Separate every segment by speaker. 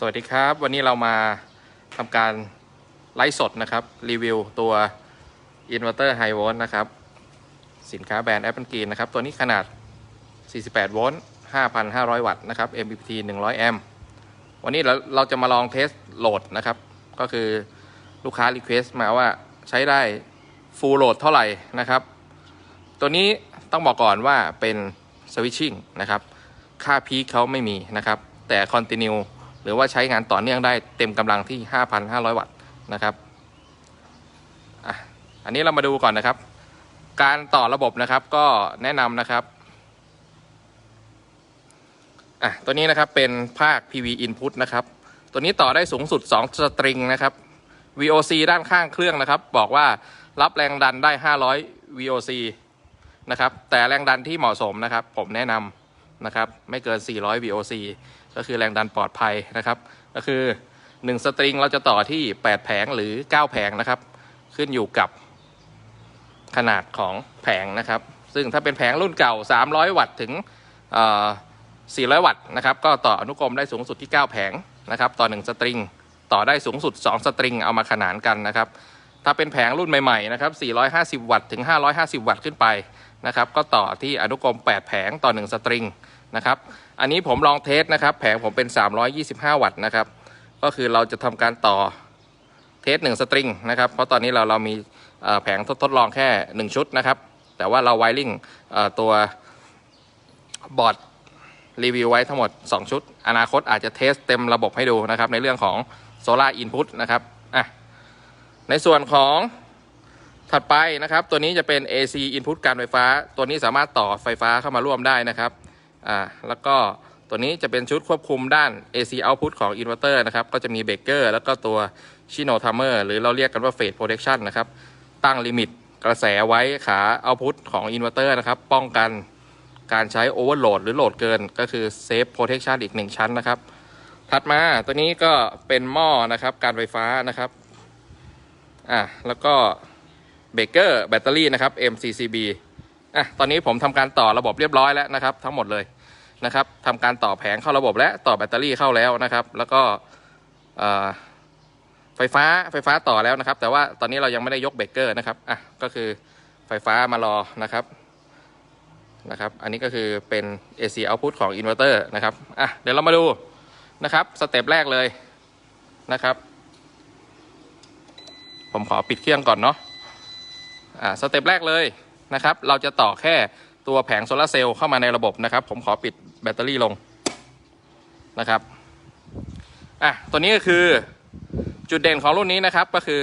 Speaker 1: สวัสดีครับ วันนี้เรามาทำการไลฟ์สดนะครับ รีวิวตัว Inverter High Volt นะครับ สินค้าแบรนด์ Apple Green นะครับ ตัวนี้ขนาด 48 โวลต์ 5,500 วัตต์นะครับ MPPT 100 แอมป์วันนี้เราเราจะมาลองเทสโหลดนะครับ ก็คือลูกค้ารีเควสต์มาว่าใช้ได้ Full Load เท่าไหร่นะครับ ตัวนี้ต้องบอกก่อนว่าเป็น Switching นะครับ ค่าพีคเขาไม่มีนะครับ แต่ Continue หรือว่าใช้งานต่อเนื่องได้เต็มกำลังที่ 5,500 วัตต์นะครับอะอันนี้เรามาดูก่อนนะครับ การต่อระบบนะครับก็แนะนำนะครับอะตัวนี้นะครับเป็นภาค PV input นะครับตัวนี้ต่อได้สูงสุด 2 สตริงนะครับ VOC ด้านข้างเครื่องนะครับ บอกว่ารับแรงดันได้ 500 VOC นะครับแต่แรงดันที่เหมาะสมนะครับ ผมแนะนำนะครับ ไม่เกิน 400 VOC ก็คือแรงดันปลอดภัยนะครับ ก็คือ 1 สตริงเราจะต่อที่ 8 แผงหรือ 9 แผงนะครับ ขึ้นอยู่กับขนาดของแผงนะครับ ซึ่งถ้าเป็นแผงรุ่นเก่า 300 วัตต์ถึงเอ่อ400 วัตต์นะครับก็ต่ออนุกรมได้สูงสุดที่ 9 แผงนะครับต่อ 1 สตริง ต่อได้สูงสุด 2 สตริงเอามาขนานกันนะครับ ถ้าเป็นแผงรุ่นใหม่ๆนะครับ 450 วัตต์ถึง 550 วัตต์ขึ้นไปนะครับก็ต่อที่อนุกรม 8 แผงต่อ 1 สตริงนะครับ อันนี้ผมลองเทสนะครับ แผงผมเป็น 325 วัตต์นะครับ ก็คือเราจะทำการต่อเทส1สตริงนะครับ เพราะตอนนี้เราเรามีแผงทดทดลองแค่ 1 ชุดนะครับ แต่ว่าเราไวริงตัวบอร์ดรีวิวไว้ทั้งหมด 2 ชุด อนาคตอาจจะเทสเต็มระบบให้ดูนะครับ ในเรื่องของ Solar Input นะครับอะในส่วนของถัดไปนะครับ ตัวนี้จะเป็น AC Input การไฟฟ้า ตัวนี้สามารถต่อไฟฟ้าเข้ามาร่วมได้นะครับ อ่าแล้วก็ตัวนี้จะเป็นชุดควบคุมด้าน AC output ของอินเวอร์เตอร์นะครับ ก็จะมีเบรกเกอร์แล้วก็ตัวชิโนทัมเมอร์หรือเราเรียกกันว่าเฟสโปรเทคชันนะครับ ตั้งลิมิตกระแสไว้ขาเอาพุตของอินเวอร์เตอร์นะครับ ป้องกันการใช้โอเวอร์โหลดหรือโหลดเกินก็คือเซฟโปรเทคชันอีกหนึ่งชั้นนะครับ ถัดมาตัวนี้ก็เป็นหม้อนะครับ การไฟฟ้านะครับอ่าแล้วก็เบรกเกอร์แบตเตอรี่นะครับ MCCB อะตอนนี้ผมทำการต่อระบบเรียบร้อยแล้วนะครับ ทั้งหมดเลย นะครับทำการต่อแผงเข้าระบบและต่อแบตเตอรี่เข้าแล้วนะครับ แล้วก็ไฟฟ้าไฟฟ้าต่อแล้วนะครับ แต่ว่าตอนนี้เรายังไม่ได้ยกเบรกเกอร์นะครับอะก็คือไฟฟ้ามารอนะครับนะครับ อันนี้ก็คือเป็น AC output ของอินเวอร์เตอร์นะครับอะเดี๋ยวเรามาดูนะครับสเต็ปแรกเลยนะครับ ผมขอปิดเครื่องก่อนเนาะอ่าสเต็ปแรกเลยนะครับ เราจะต่อแค่ตัวแผงโซลาเซลล์เข้ามาในระบบนะครับ ผมขอปิด แบตเตอรี่ลงนะครับอะตัวนี้ก็คือจุดเด่นของรุ่นนี้นะครับก็คือ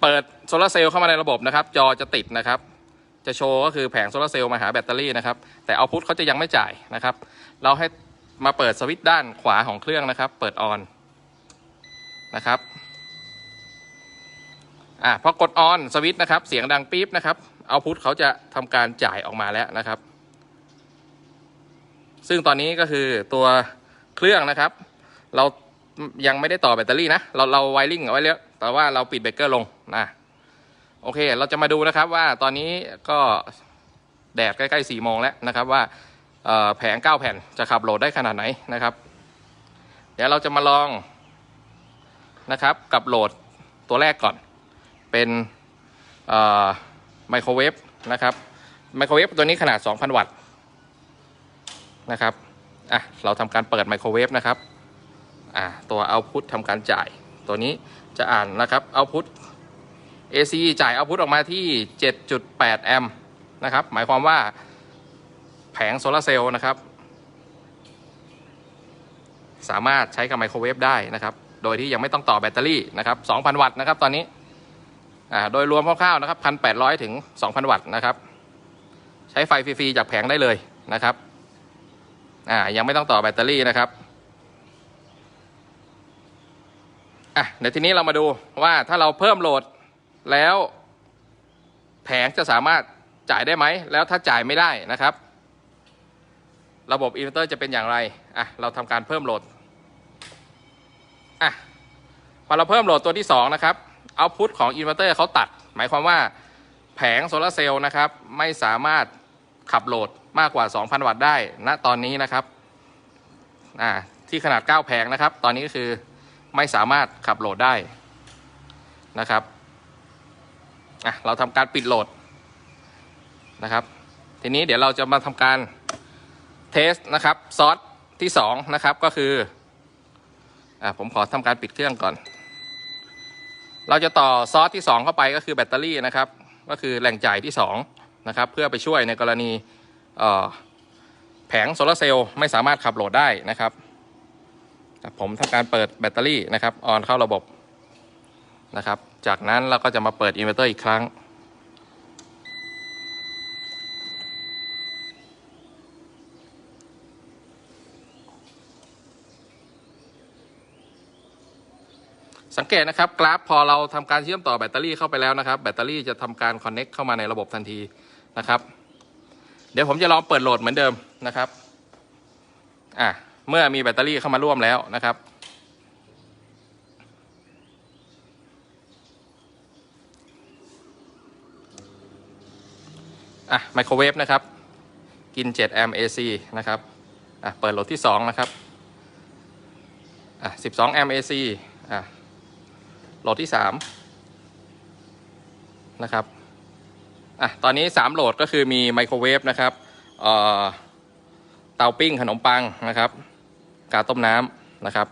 Speaker 1: เปิดโซลาร์เซลล์เข้ามาในระบบนะครับ จอจะติดนะครับ จะโชว์ก็คือแผงโซลาร์เซลล์มาหาแบตเตอรี่นะครับ แต่เอาพุทเขาจะยังไม่จ่ายนะครับ เราให้มาเปิดสวิตช์ด้านขวาของเครื่องนะครับ เปิดออนนะครับอะพอกดออนสวิตช์นะครับ เสียงดังปี๊บนะครับเอาพุทเขาจะทำการจ่ายออกมาแล้วนะครับ ซึ่งตอนนี้ก็คือตัวเครื่องนะครับ เรายังไม่ได้ต่อแบตเตอรี่นะ เราเราไวริงเอาไว้แล้ว แต่ว่าเราปิดเบรกเกอร์ลงนะโอเค เราจะมาดูนะครับว่าตอนนี้ก็แดดใกล้ๆสี่โมงแล้วนะครับว่าแผงเก้าแผ่นจะขับโหลดได้ขนาดไหนนะครับ เดี๋ยวเราจะมาลองนะครับกับโหลดตัวแรกก่อน เป็นไมโครเวฟนะครับไมโครเวฟตัวนี้ขนาด 2,000 วัตต์ นะครับอะเราทำการเปิดไมโครเวฟนะครับอะตัวเอาพุททำการจ่าย ตัวนี้จะอ่านนะครับเอาพุท AC จ่ายเอาพุทออกมาที่ 7.8 แอมป์นะครับ หมายความว่าแผงโซลาเซลล์นะครับ สามารถใช้กับไมโครเวฟได้นะครับ โดยที่ยังไม่ต้องต่อแบตเตอรี่นะครับ 2,000 วัตต์นะครับ ตอนนี้อ่าโดยรวมคร่าวๆนะครับพันแปดร้อยถึงสองพันวัตต์นะครับ ใช้ไฟฟรีๆจากแผงได้เลยนะครับ อ่ายังไม่ต้องต่อแบตเตอรี่นะครับอะเดี๋ยวทีนี้เรามาดูว่าถ้าเราเพิ่มโหลดแล้ว แผงจะสามารถจ่ายได้ไหม แล้วถ้าจ่ายไม่ได้นะครับ ระบบอินเวอร์เตอร์จะเป็นอย่างไรอะเราทำการเพิ่มโหลดอะพอเราเพิ่มโหลดตัวที่สองนะครับเอาพุทของอินเวอร์เตอร์เขาตัด หมายความว่าแผงโซลาเซลล์นะครับ ไม่สามารถขับโหลด มากกว่า 2,000 วัตต์ได้ณตอนนี้นะครับที่ขนาด 9 แผงนะครับ ตอนนี้ก็คือไม่สามารถขับโหลดได้นะครับเราทำการปิดโหลดนะครับ ทีนี้เดี๋ยวเราจะมาทำการเทสนะครับซอสที่2นะครับก็คืออผมขอทำการปิดเครื่องก่อน เราจะต่อซอสที่ 2 เข้าไปก็คือแบตเตอรี่นะครับ ก็คือแหล่งจ่ายที่2นะครับ เพื่อไปช่วยในกรณี แผงโซลาร์เซลล์ไม่สามารถขับโหลดได้นะครับผมทำการเปิดแบตเตอรี่นะครับออนเข้าระบบนะครับ จากนั้นเราก็จะมาเปิดอินเวอร์เตอร์อีกครั้ง สังเกตนะครับกราฟพอเราทำการเชื่อมต่อแบตเตอรี่เข้าไปแล้วนะครับ แบตเตอรี่จะทำการคอนเน็กเข้ามาในระบบทันทีนะครับ เดี๋ยวผมจะลองเปิดโหลดเหมือนเดิมนะครับ อะ เมื่อมีแบตเตอรี่เข้ามาร่วมแล้วนะครับ อะ ไมโครเวฟนะครับ กิน7แอมป์ AC นะครับ อะ เปิดโหลดที่ 2 นะครับ อะ12แอมป์ AC อะ โหลดที่ 3 นะครับ อะตอนนี้ 3 โหลดก็คือมีไมโครเวฟนะครับเตาปิ้งขนมปังนะครับกาต้มน้ำนะครับ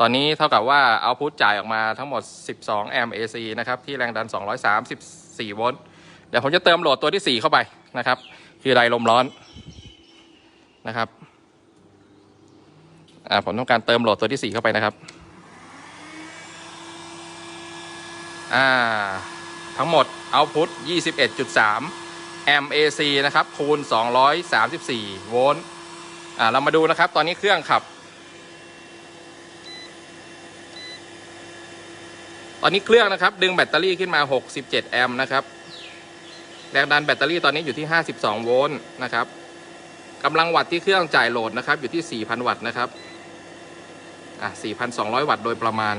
Speaker 1: ตอนนี้เท่ากับว่าเอาพุทจ่ายออกมาทั้งหมด 12 แอมป์ AC นะครับที่แรงดัน 234 โวลต์เดี๋ยวผมจะเติมโหลดตัวที่ 4 เข้าไปนะครับ คือไดลมร้อนนะครับอ่าผมต้องการเติมโหลดตัวที่ 4 เข้าไปนะครับอ่าทั้งหมด เอาพุท21.3 แอม AC นะครับคูณ 234 โวลต์อ่าเรามาดูนะครับ ตอนนี้เครื่องขับ ตอนนี้เครื่องนะครับ ดึงแบตเตอรี่ขึ้นมา 67 แอมป์นะครับแรงดันแบตเตอรี่ตอนนี้อยู่ที่ 52 โวลต์นะครับกำลังวัตต์ที่เครื่องจ่ายโหลดนะครับ อยู่ที่ 4,000 วัตต์นะครับอะ4,200 วัตต์โดยประมาณ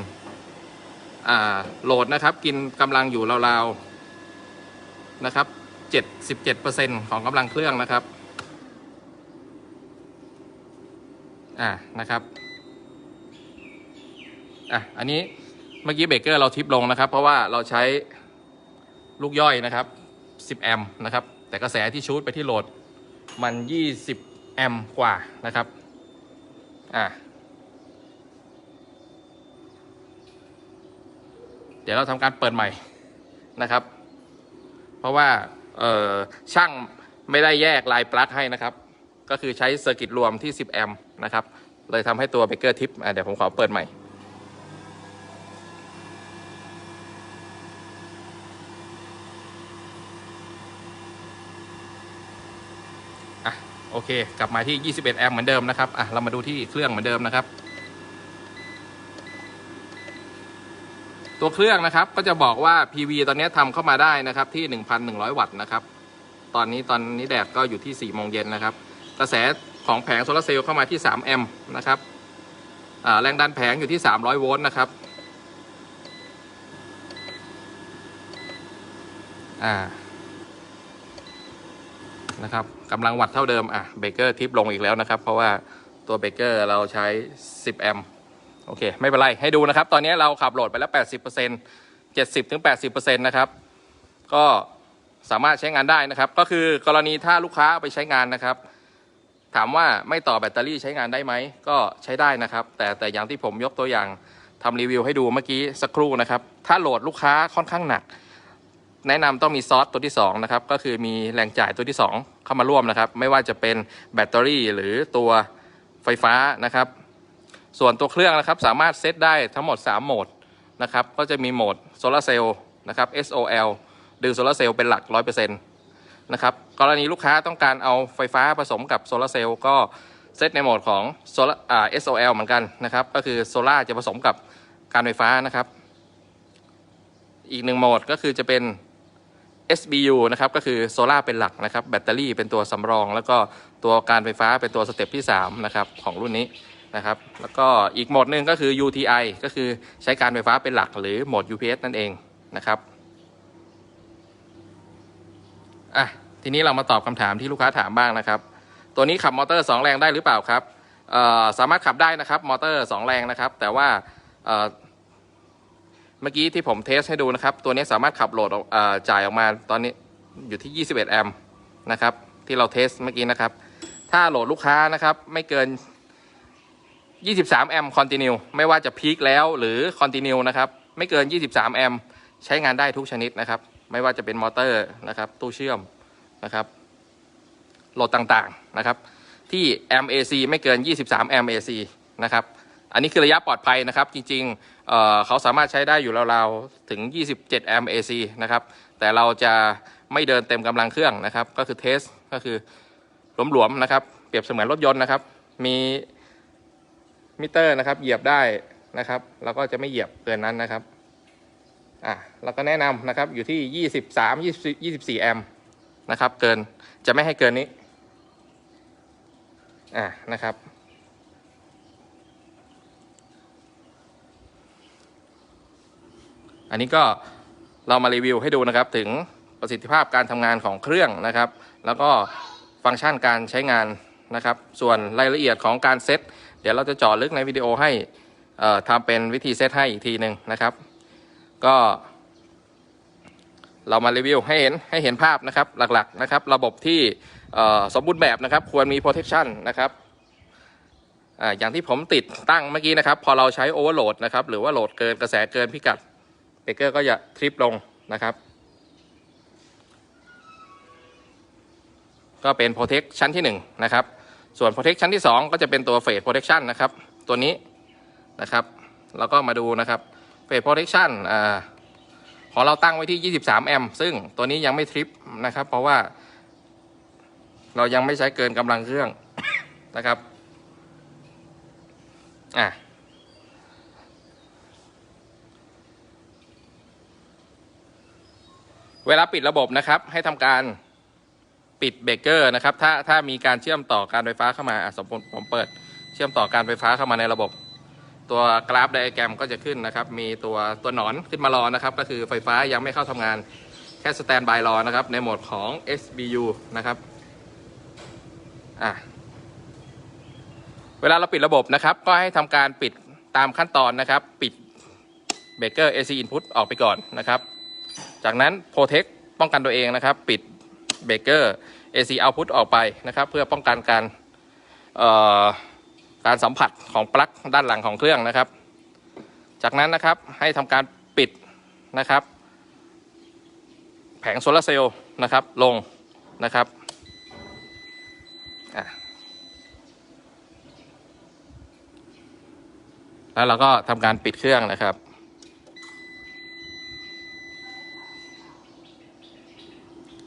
Speaker 1: อ่าโหลดนะครับ กินกำลังอยู่ราวๆ นะครับ 77%ของกำลังเครื่องนะครับ อ่านะครับ อะ อันนี้เมื่อกี้เบรกเกอร์เราทิปลงนะครับ เพราะว่าเราใช้ลูกย่อยนะครับ 10 แอมป์นะครับ แต่กระแสที่ชูดไปที่โหลดมัน 20 แอมป์กว่านะครับ อะเดี๋ยวเราทำการเปิดใหม่นะครับ เพราะว่าเออช่างไม่ได้แยกลายปลั๊กให้นะครับ ก็คือใช้เซอร์กิตรวมที่ 10 แอมป์นะครับ เลยทำให้ตัวเบเกอร์ทิปเดี๋ยวผมขอเปิดใหม่อะโอเค กลับมาที่ 21 แอมป์เหมือนเดิมนะครับ อะ เรามาดูที่เครื่องเหมือนเดิมนะครับ ตัวเครื่องนะครับก็จะบอกว่า PV ตอนนี้ทำเข้ามาได้นะครับที่ 1,100 วัตต์นะครับ ตอนนี้ตอนนี้แดดก็อยู่ที่4โมงเย็นนะครับ กระแสของแผงโซลาร์เซลล์เข้ามาที่3แอมป์นะครับแรงดันแผงอยู่ที่ 300 โวลต์นะครับอ่านะครับกำลังวัดเท่าเดิมอะเบรกเกอร์ทิปลงอีกแล้วนะครับ เพราะว่าตัวเบรกเกอร์เราใช้ 10 แอมป์ โอเค ไม่เป็นไร ให้ดูนะครับ ตอนนี้เราขับโหลดไปแล้ว 80% 70ถึง80%นะครับ ก็สามารถใช้งานได้นะครับ ก็คือกรณีถ้าลูกค้าเอาไปใช้งานนะครับ ถามว่าไม่ต่อแบตเตอรี่ใช้งานได้ไหม ก็ใช้ได้นะครับ แต่แต่อย่างที่ผมยกตัวอย่างทำรีวิวให้ดูเมื่อกี้สักครู่นะครับ ถ้าโหลดลูกค้าค่อนข้างหนัก แนะนำต้องมีซอสตัวที่2นะครับ ก็คือมีแรงจ่ายตัวที่ 2 เข้ามาร่วมนะครับ ไม่ว่าจะเป็นแบตเตอรี่หรือตัวไฟฟ้านะครับ ส่วนตัวเครื่องนะครับสามารถเซตได้ทั้งหมด 3 โหมดนะครับก็จะมีโหมดโซลาเซลล์นะครับ SOL ดึงโซลาเซลล์เป็นหลัก 100%นะครับกรณีลูกค้าต้องการเอาไฟฟ้าผสมกับโซลาเซลล์ก็เซตในโหมดของโซลาอ่า SOL เหมือนกันนะครับก็คือโซลาจะผสมกับการไฟฟ้านะครับ อีกหนึ่งโหมดก็คือจะเป็น SBU นะครับก็คือโซลาเป็นหลักนะครับ แบตเตอรี่เป็นตัวสำรอง แล้วก็ตัวการไฟฟ้าเป็นตัวสเต็ปที่ 3 นะครับ ของรุ่นนี้ นะครับ แล้วก็อีกโหมดหนึ่งก็คือ UTI ก็คือใช้การไฟฟ้าเป็นหลักหรือโหมด UPS นั่นเองนะครับอะทีนี้เรามาตอบคำถามที่ลูกค้าถามบ้างนะครับ ตัวนี้ขับมอเตอร์ 2 แรงได้หรือเปล่าครับสามารถขับได้นะครับมอเตอร์ 2 แรงนะครับ แต่ว่าเมื่อกี้ที่ผมเทสให้ดูนะครับ ตัวนี้สามารถขับโหลดจ่ายออกมาตอนนี้อยู่ที่ 21 แอมป์นะครับ ที่เราเทสเมื่อกี้นะครับ ถ้าโหลดลูกค้านะครับ ไม่เกิน 23 แอมป์คอนติเนียไม่ว่าจะพีคแล้วหรือคอนติเนียนะครับ ไม่เกิน 23 แอมป์ใช้งานได้ทุกชนิดนะครับ ไม่ว่าจะเป็นมอเตอร์นะครับ ตู้เชื่อมนะครับโหลดต่างๆนะครับ ที่ MAC ไม่เกิน 23 MAC นะครับ อันนี้คือระยะปลอดภัยนะครับ จริงๆเเขาสามารถใช้ได้อยู่ราวๆถึง 27 MAC นะครับ แต่เราจะไม่เดินเต็มกำลังเครื่องนะครับ ก็คือเทสก็คือหลวมๆนะครับ เปรียบเสมือนรถยนต์นะครับ มี มิเตอร์นะครับ เหยียบได้นะครับ แล้วก็จะไม่เหยียบเกินนั้นนะครับอะเราก็แนะนำนะครับอยู่ที่ 23 20 24 แอมป์นะครับ เกินจะไม่ให้เกินนี้อะนะครับ อันนี้ก็เรามารีวิวให้ดูนะครับถึงประสิทธิภาพการทำงานของเครื่องนะครับ แล้วก็ฟังก์ชันการใช้งานนะครับ ส่วนรายละเอียดของการเซต เดี๋ยวเราจะเจาะลึกในวิดีโอให้ทำเป็นวิธีเซตให้อีกทีหนึ่งนะครับ ก็ เรามารีวิวให้เห็นให้เห็นภาพนะครับหลักๆนะครับ ระบบที่สมบูรณ์แบบนะครับ ควรมี protection นะครับอย่างที่ผมติดตั้งเมื่อกี้นะครับ พอเราใช้ overload นะครับ หรือว่าโหลดเกินกระแสเกินพิกัดเบรกเกอร์ก็จะทริปลงนะครับ ก็เป็น protect ชั้นที่1นะครับ ส่วน protect ชั้นที่ 2 ก็จะเป็นตัว phase protection นะครับ ตัวนี้นะครับ แล้วก็มาดูนะครับ phase protection อ่าของเราตั้งไว้ที่ 23 แอมป์ซึ่งตัวนี้ยังไม่ทริปนะครับ เพราะว่า เรายังไม่ใช้เกินกำลังเครื่องนะครับอะเวลาปิดระบบนะครับ ให้ทำการ ปิดเบรกเกอร์นะครับ ถ้าถ้ามีการเชื่อมต่อการไฟฟ้าเข้ามาสมมติผมเปิดเชื่อมต่อการไฟฟ้าเข้ามาในระบบ ตัวกราฟไดอะแกรมก็จะขึ้นนะครับ มีตัวตัวหนอนขึ้นมารอนะครับ ก็คือไฟฟ้ายังไม่เข้าทำงานแค่สแตนบายรอนะครับ ในโหมดของ SBU นะครับอะเวลาเราปิดระบบนะครับ ก็ให้ทำการปิดตามขั้นตอนนะครับ ปิดเบรกเกอร์ AC input ออกไปก่อนนะครับ จากนั้น Protect ป้องกันตัวเองนะครับ ปิด เบรกเกอร์ AC output ออกไปนะครับ เพื่อป้องกันการการสัมผัสของปลั๊กด้านหลังของเครื่องนะครับ จากนั้นนะครับให้ทำการปิดนะครับ แผงโซลาร์เซลล์นะครับลงนะครับแล้วเราก็ทำการปิดเครื่องนะครับ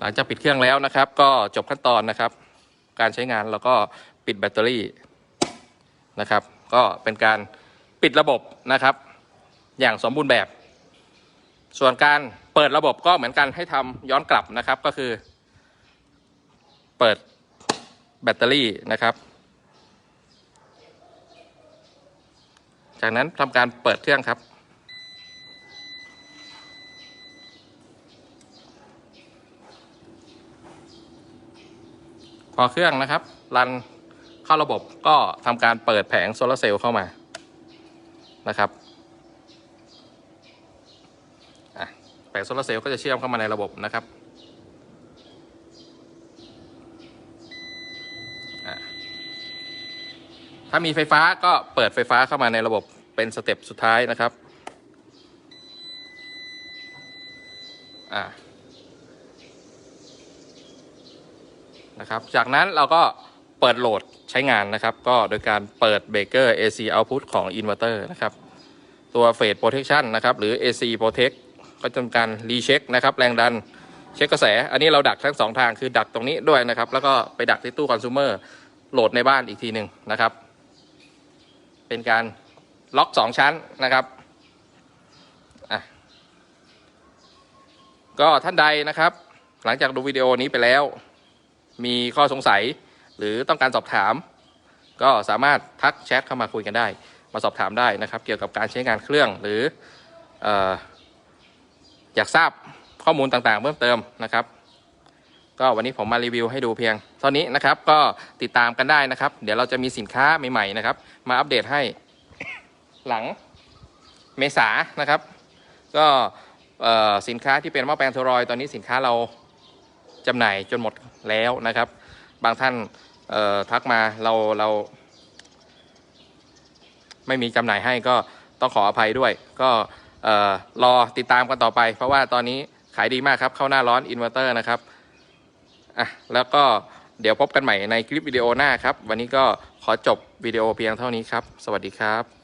Speaker 1: หลังจากปิดเครื่องแล้วนะครับ ก็จบขั้นตอนนะครับ การใช้งานแล้วก็ปิดแบตเตอรี่นะครับ ก็เป็นการปิดระบบนะครับ อย่างสมบูรณ์แบบ ส่วนการเปิดระบบก็เหมือนกันให้ทำย้อนกลับนะครับก็คือ เปิดแบตเตอรี่นะครับ จากนั้นทำการเปิดเครื่องครับ อเครื่องนะครับ รันเข้าระบบก็ทำการเปิดแผงโซลาร์เซลล์เข้ามานะครับแผงโซลาร์เซลล์ก็จะเชื่อมเข้ามาในระบบนะครับถ้ามีไฟฟ้าก็เปิดไฟฟ้าเข้ามาในระบบเป็นสเต็ปสุดท้ายนะครับอะ นะครับ จากนั้นเราก็เปิดโหลดใช้งานนะครับ ก็โดยการเปิดเบรกเกอร์ AC output ของอินเวอร์เตอร์นะครับ ตัว Phase Protection นะครับ หรือ AC Protect ก็จะทำการรีเช็คนะครับ แรงดันเช็คกระแส อันนี้เราดักทั้งสองทางคือดักตรงนี้ด้วยนะครับ แล้วก็ไปดักที่ตู้คอน sumer โหลดในบ้านอีกทีหนึ่งนะครับ เป็นการล็อกสองชั้นนะครับก็ท่านใดนะครับ หลังจากดูวิดีโอนี้ไปแล้ว มีข้อสงสัย หรือต้องการสอบถาม ก็สามารถทักแชทเข้ามาคุยกันได้ มาสอบถามได้นะครับ เกี่ยวกับการใช้งานเครื่องหรือออยากทราบข้อมูลต่างๆ เพิ่มเติมนะครับ ก็วันนี้ผมมารีวิวให้ดูเพียง เท่านี้นะครับก็ติดตามกันได้นะครับ เดี๋ยวเราจะมีสินค้าใหม่ๆนะครับ มาอัปเดตให้หลังเมษานะครับ ก็สินค้าที่เป็นหม้อแปลงโทรอยตอนนี้สินค้าเราจำหน่ายจนหมด แล้วนะครับ บางท่านทักมาเราเรา ไม่มีจำหน่ายให้ก็ต้องขออภัยด้วย ก็เอ่อรอติดตามกันต่อไป เพราะว่าตอนนี้ขายดีมากครับ เข้าหน้าร้อนอินเวอร์เตอร์นะครับอะแล้วก็เดี๋ยวพบกันใหม่ในคลิปวิดีโอหน้าครับ วันนี้ก็ขอจบวิดีโอเพียงเท่านี้ครับ สวัสดีครับ